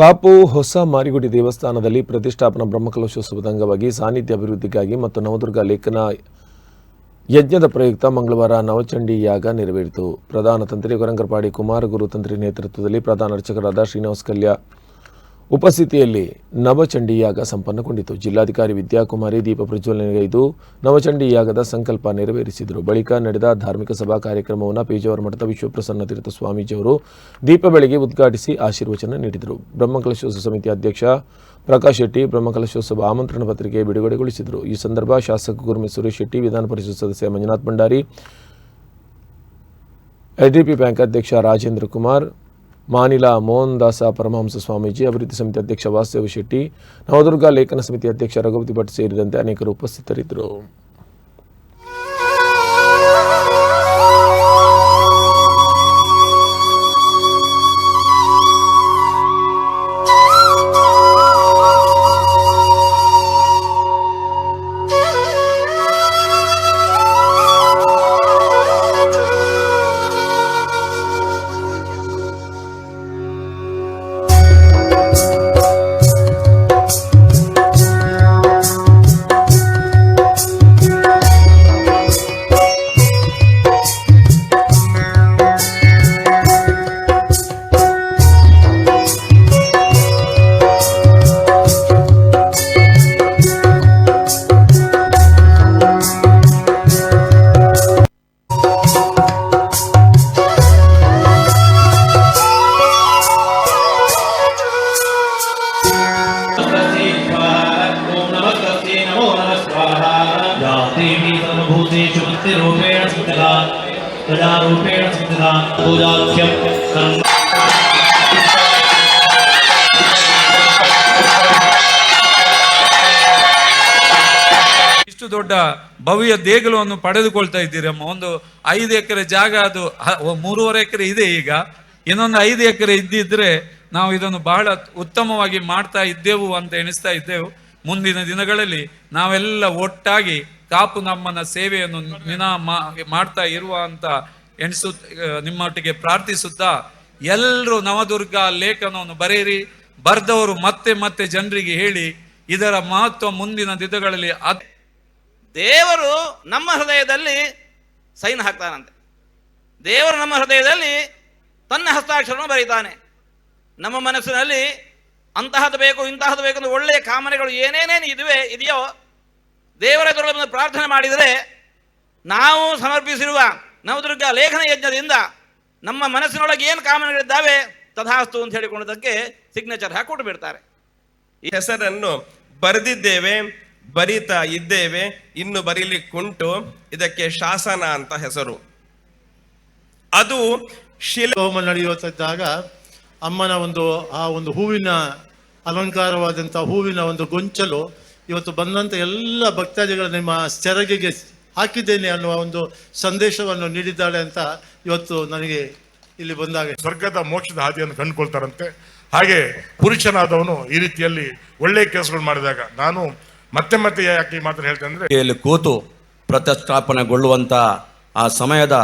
ಕಾಪು ಹೊಸ ಮಾರಿಗುಡಿ ದೇವಸ್ಥಾನದಲ್ಲಿ ಪ್ರತಿಷ್ಠಾಪನಾ ಬ್ರಹ್ಮಕಲಶೋತ್ಸವದ ಅಂಗವಾಗಿ ಸಾನ್ನಿಧ್ಯ ಅಭಿವೃದ್ಧಿಗಾಗಿ ಮತ್ತು ನವದುರ್ಗ ಲೇಖನ ಯಜ್ಞದ ಪ್ರಯುಕ್ತ ಮಂಗಳವಾರ ನವಚಂಡಿ ಯಾಗ ನೆರವೇರಿತು. ಪ್ರಧಾನ ತಂತ್ರಿ ಗೊರಂಗರಪಾಡಿ ಕುಮಾರಗುರು ತಂತ್ರಿ ನೇತೃತ್ವದಲ್ಲಿ ಪ್ರಧಾನ ಅರ್ಚಕರಾದ ಶ್ರೀನಿವಾಸ್ ಕಲ್ಯ ಉಪಸ್ಥಿತಿಯಲ್ಲಿ ನವಚಂಡಿ ಯಾಗ ಸಂಪನ್ನಗೊಂಡಿತು. ಜಿಲ್ಲಾಧಿಕಾರಿ ವಿದ್ಯಾಕುಮಾರಿ ದೀಪ ಪ್ರಜ್ವಲನೆಗೈದು ನವಚಂಡಿ ಯಾಗದ ಸಂಕಲ್ಪ ನೆರವೇರಿಸಿದರು. ಬಳಿಕ ನಡೆದ ಧಾರ್ಮಿಕ ಸಭಾ ಕಾರ್ಯಕ್ರಮವನ್ನು ಪೇಜಾವರ ಮಠದ ವಿಶ್ವಪ್ರಸನ್ನ ತೀರ್ಥ ಸ್ವಾಮೀಜಿಯವರು ದೀಪ ಬೆಳಗ್ಗೆ ಉದ್ಘಾಟಿಸಿ ಆಶೀರ್ವಚನ ನೀಡಿದರು. ಬ್ರಹ್ಮಕಲಶೋತ್ಸವ ಸಮಿತಿ ಅಧ್ಯಕ್ಷ ಪ್ರಕಾಶ್ ಶೆಟ್ಟಿ ಬ್ರಹ್ಮಕಲಶೋತ್ಸವ ಆಮಂತ್ರಣ ಪತ್ರಿಕೆ ಬಿಡುಗಡೆಗೊಳಿಸಿದರು. ಈ ಸಂದರ್ಭ ಶಾಸಕ ಗುರುಮಿ ಸುರೇಶ್ ಶೆಟ್ಟಿ, ವಿಧಾನ ಪರಿಷತ್ ಸದಸ್ಯ ಮಂಜುನಾಥ್ ಭಂಡಾರಿ ಎಚ್ಡಿಪಿ ಬ್ಯಾಂಕ್ ಅಧ್ಯಕ್ಷ ರಾಜೇಂದ್ರ ಕುಮಾರ್ ಮಾನಿಲ ಮೋಹನ್ ದಾಸ ಪರಮಹಂಸ ಸ್ವಾಮೀಜಿ, ಅಭಿವೃದ್ಧಿ ಸಮಿತಿ ಅಧ್ಯಕ್ಷ ವಾಸುದೇವ ಶೆಟ್ಟಿ, ನವದುರ್ಗ ಲೇಖನ ಸಮಿತಿ ಅಧ್ಯಕ್ಷ ರಘುಪತಿ ಭಟ್ ಸೇರಿದಂತೆ ಅನೇಕರು ಉಪಸ್ಥಿತರಿದ್ದರು. सर्वभूतेषु भक्तिरूपेण स्थिता प्रजारूपेण स्थिता पूजाख्यं कर्म ಇಷ್ಟು ದೊಡ್ಡ ಭವ್ಯ ದೇಗುಲವನ್ನು ಪಡೆದುಕೊಳ್ತಾ ಇದ್ದೀರಮ್ಮ ಒಂದು ಐದು ಎಕರೆ ಜಾಗ ಅದು ಹ- ಒ- ಮೂರುವರೆ ಎಕರೆ ಇದೆ ಈಗ ಇನ್ನೊಂದು ಐದು ಎಕರೆ ಇದ್ದಿದ್ರೆ ನಾವು ಇದನ್ನು ಬಹಳ ಉತ್ತಮವಾಗಿ ಮಾಡ್ತಾ ಇದ್ದೆವು ಅಂತ ಎಣಿಸ್ತಾ ಇದ್ದೆವು ಮುಂದಿನ ದಿನಗಳಲ್ಲಿ ನಾವೆಲ್ಲ ಒಟ್ಟಾಗಿ ಕಾಪು ನಮ್ಮನ ಸೇವೆಯನ್ನು ನಿನ ಮಾಡ್ತಾ ಇರುವ ಅಂತ ಎಣಿಸು ನಿಮ್ಮೊಟ್ಟಿಗೆ ಪ್ರಾರ್ಥಿಸುತ್ತಾ ಎಲ್ಲರೂ ನವದುರ್ಗ ಲೇಖನವನ್ನು ಬರೆಯಿರಿ. ಬರೆದವರು ಮತ್ತೆ ಮತ್ತೆ ಜನರಿಗೆ ಹೇಳಿ ಇದರ ಮಹತ್ವ ಮುಂದಿನ ದಿನಗಳಲ್ಲಿ ದೇವರು ನಮ್ಮ ಹೃದಯದಲ್ಲಿ ಸೈನ್ ಹಾಕ್ತಾನಂತೆ. ದೇವರು ನಮ್ಮ ಹೃದಯದಲ್ಲಿ ತನ್ನ ಹಸ್ತಾಕ್ಷರವನ್ನು ಬರೀತಾನೆ. ನಮ್ಮ ಮನಸ್ಸಿನಲ್ಲಿ ಅಂತಹದ್ದು ಬೇಕು, ಇಂತಹದ್ದು ಬೇಕು ಅಂತ ಒಳ್ಳೆಯ ಕಾಮನೆಗಳು ಏನೇನೇನು ಇದುವೆ ಇದೆಯೋ ದೇವರ ಬಂದು ಪ್ರಾರ್ಥನೆ ಮಾಡಿದರೆ ನಾವು ಸಮರ್ಪಿಸಿರುವ ನವದುರ್ಗ ಲೇಖನ ಯಜ್ಞದಿಂದ ನಮ್ಮ ಮನಸ್ಸಿನೊಳಗೆ ಏನು ಕಾಮನೆಗಳಿದ್ದಾವೆ ತಥಾಸ್ತು ಅಂತ ಹೇಳಿಕೊಂಡದಕ್ಕೆ ಸಿಗ್ನೇಚರ್ ಹಾಕೊಟ್ಟು ಬಿಡ್ತಾರೆ ಈ ಹೆಸರನ್ನು ಬರೆದಿದ್ದೇವೆ ಬರೀತಾ ಇದ್ದೇವೆ ಇನ್ನು ಬರೀಲಿಕ್ಕುಂಟು ಇದಕ್ಕೆ ಶಾಸನ ಅಂತ ಹೆಸರು. ಅದು ಶಿಲೆ ಹೋಮ ನಡೆಯುತ್ತಿದ್ದಾಗ ಅಮ್ಮನ ಒಂದು ಆ ಒಂದು ಹೂವಿನ ಅಲಂಕಾರವಾದಂಥ ಹೂವಿನ ಒಂದು ಗೊಂಚಲು ಇವತ್ತು ಬಂದಂಥ ಎಲ್ಲ ಭಕ್ತಾದಿಗಳ ನಿಮ್ಮ ಸೆರಗಿಗೆ ಹಾಕಿದ್ದೇನೆ ಅನ್ನುವ ಒಂದು ಸಂದೇಶವನ್ನು ನೀಡಿದ್ದಾಳೆ ಅಂತ ಇವತ್ತು ನನಗೆ ಇಲ್ಲಿ ಬಂದಾಗ. ಸ್ವರ್ಗದ ಮೋಕ್ಷದ ಹಾದಿಯನ್ನು ಕಂಡುಕೊಳ್ತಾರಂತೆ. ಹಾಗೆ ಪುರುಷನಾದವನು ಈ ರೀತಿಯಲ್ಲಿ ಒಳ್ಳೆಯ ಕೆಲಸಗಳು ಮಾಡಿದಾಗ ನಾನು ಮತ್ತೆ ಮತ್ತೆ ಯಾಕೆ ಮಾತ್ರ ಮಾತನ್ನು ಹೇಳ್ತೇನೆ ಅಂದರೆ ಕೂತು ಪ್ರತಿಷ್ಠಾಪನೆಗೊಳ್ಳುವಂಥ ಆ ಸಮಯದ